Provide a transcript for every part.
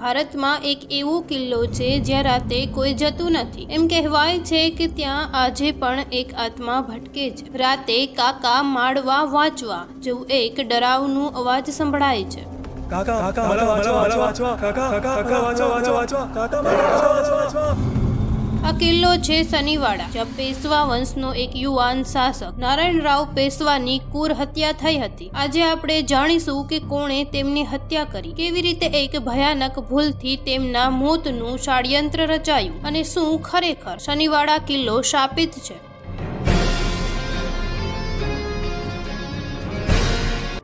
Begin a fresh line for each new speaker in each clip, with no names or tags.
ભારતમાં એક એવો કિલ્લો છે જ્યાં રાતે કોઈ જતું નથી. એમ કહેવાય છે કે ત્યાં આજે પણ એક આત્મા ભટકે છે. રાતે કાકા માળવા વાંચવા જેવું એક ડરાવનું અવાજ સંભળાય છે.
કાકા કાકા કાકા કાકા કાકા કાકા કાકા કાકા કાકા કાકા કાકા કાકા કાકા કાકા
આ કિલ્લો છે શનિવાડા. જ્યાં પેશવા વંશનો એક યુવાન શાસક. નારાયણરાવ પેશવાની કુર હત્યા થઈ હતી. આજે આપણે જાણીશું કે કોણે તેમની હત્યા કરી. કેવી રીતે એક ભયાનક ભૂલથી તેમના મોતનું ષડયંત્ર રચાયું અને શું ખરેખર શનિવાડા કિલ્લો શાપિત છે.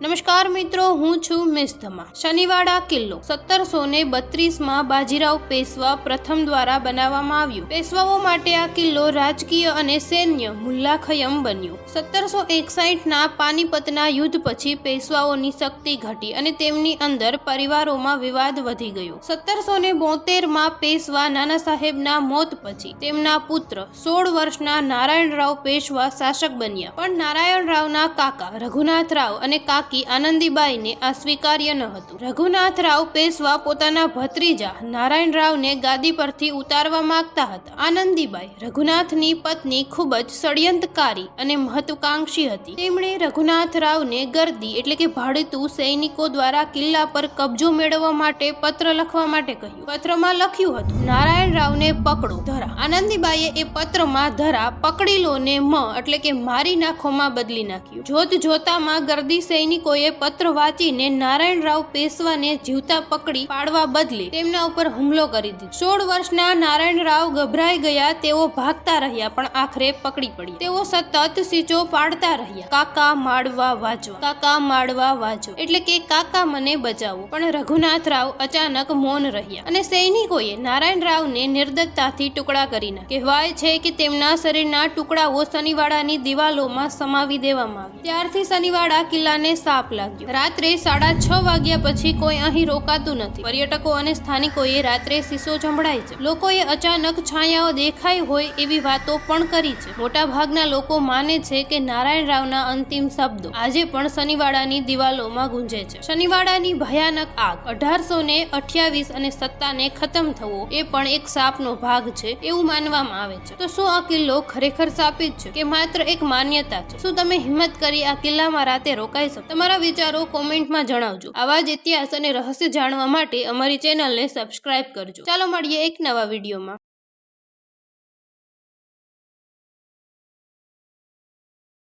નમસ્કાર મિત્રો, હું છું મિસ્તમા શનિવાડા કિલ્લો સત્તરસો ને બત્રીસમાં બાજીરાવ પેશવા પ્રથમ દ્વારા બનાવવામાં આવ્યું. પેશવાઓ માટે આ કિલ્લો રાજકીય અને સૈન્ય મુલ્લાખયમ બન્યો. સત્તરસો એકસાઠના પાનીપતના યુદ્ધ પછી પેશવાઓની શક્તિ ઘટી અને તેમની અંદર પરિવારોમાં વિવાદ વધી ગયો. સત્તરસો ને બોતેરમાં પેશવા નાના સાહેબના મોત પછી તેમના પુત્ર સોળ વર્ષના નારાયણરાવ પેશવા શાસક બન્યા. પણ નારાયણરાવના કાકા રઘુનાથરાવ અને કાકી આનંદીબાઈને આ સ્વીકાર્ય ન હતું. રઘુનાથ રાવ પેશવા પોતાના ભત્રીજા નારાયણ રાવને ગાદી પરથી ઉતારવા માંગતા હતા. આનંદીબાઈ રઘુનાથની પત્ની ખૂબ જ ષડયંત્રકારી અને મહત્વકાંક્ષી હતી. તેમણે રઘુનાથ રાવને ગર્દી એટલે કે ભાડતું સૈનિકો દ્વારા કિલ્લા પર કબજો મેળવવા માટે પત્ર લખવા માટે કહ્યું. પત્રમાં લખ્યું હતું નારાયણ રાવને પકડો, ધરા. આનંદીબાઈએ એ પત્રમાં ધરા, પકડી લો ને મ એટલે કે મારી નાખોમાં બદલી નાખ્યું. જોત જોતામાં ગરદી સૈનિકોએ પત્ર વાંચીને નારાયણરાવ પેશવાને જીવતા પકડી પાડવા બદલે તેમના ઉપર હુમલો કરી દીધો. સોળ વર્ષના નારાયણરાવ ગભરાઈ ગયા, તેઓ ભાગતા રહ્યા, પણ આખરે પકડી પડી તેઓ સતત સીચો પાડતા રહ્યા. કાકા માડવા વાજો, કાકા માડવા વાંચો એટલે કે કાકા મને બચાવો. પણ રઘુનાથ રાવ અચાનક મૌન રહ્યા અને સૈનિકોએ નારાયણરાવને નિર્દયતાથી ટુકડા કરી કહેવાય છે કે તેમના શરીરના ટુકડાઓ શનિવાડાની દિવાલોમાં સમાવી દેવામાં આવ્યા. ત્યારથી શનિવાડા કિલ્લાને સાપ લાગ્યો. રાત્રે સાડા છ વાગ્યા પછી કોઈ અહીં રોકાતું નથી. પર્યટકો અને સ્થાનિકોએ રાત્રે શીશો સંભળાય છે. લોકોએ અચાનક છાયાઓ દેખાઈ હોય એવી વાતો પણ કરી છે. મોટા ભાગના લોકો માને છે કે નારાયણ રાવના અંતિમ શબ્દો આજે પણ શનિવાડાની દિવાલોમાં ગુંજે છે. શનિવાડાની ભયાનક આગ અઢારસો ને અઠ્યાવીસ અને સત્તાને ખતમ થવો એ પણ એક સાપનો ભાગ છે એવું માનવામાં આવે છે. તો શું આ કિલ્લો ખરેખર સાપિત છે કે માત્ર એક માન્યતા છે? શું તમે હિંમત કરી આ કિલ્લામાં રાતે રોકાઈ શકો? તમારા વિચારો કોમેન્ટમાં જણાવજો. આવા જ ઇતિહાસ અને રહસ્ય જાણવા માટે અમારી ચેનલને સબસ્ક્રાઇબ કરજો. ચાલો મળીએ એક નવા વિડીયોમાં.